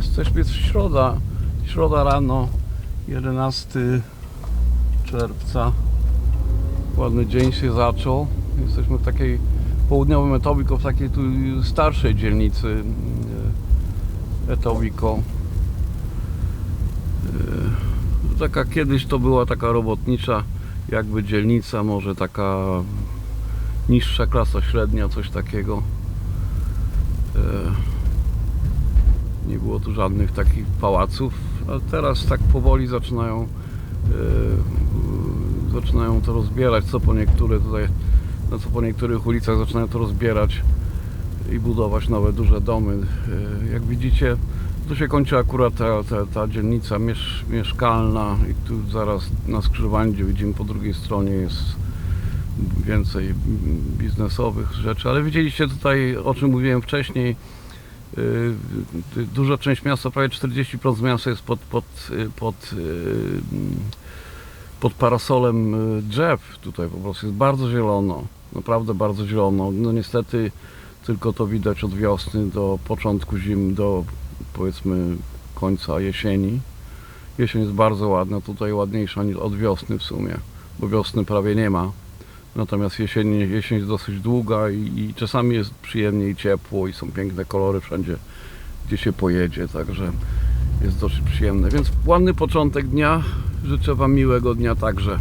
Jesteśmy, jest środa, środa rano, 11 czerwca. Ładny dzień się zaczął. Jesteśmy w takiej południowym Etobico, w takiej tu starszej dzielnicy e, Etobico. E, Taka kiedyś to była taka robotnicza jakby dzielnica, może taka niższa klasa średnia, coś takiego. Nie było tu żadnych takich pałaców, a teraz tak powoli zaczynają e, zaczynają to rozbierać, co po niektóre tutaj, no co po niektórych ulicach zaczynają to rozbierać i budować nowe duże domy. E, Jak widzicie, tu się kończy akurat ta, ta, ta dzielnica miesz, mieszkalna i tu zaraz na skrzyżowaniu, gdzie widzimy po drugiej stronie jest więcej biznesowych rzeczy, ale widzieliście tutaj, o czym mówiłem wcześniej, duża część miasta, prawie 40% miasta jest pod, pod, yy, pod, yy, pod parasolem drzew. Tutaj po prostu jest bardzo zielono, naprawdę bardzo zielono. No niestety tylko to widać od wiosny do początku zim, do powiedzmy końca jesieni. Jesień jest bardzo ładna, tutaj ładniejsza niż od wiosny w sumie, bo wiosny prawie nie ma. Natomiast jesień, jesień jest dosyć długa i, i czasami jest przyjemnie i ciepło i są piękne kolory wszędzie, gdzie się pojedzie, także jest dosyć przyjemne. Więc ładny początek dnia. Życzę Wam miłego dnia także.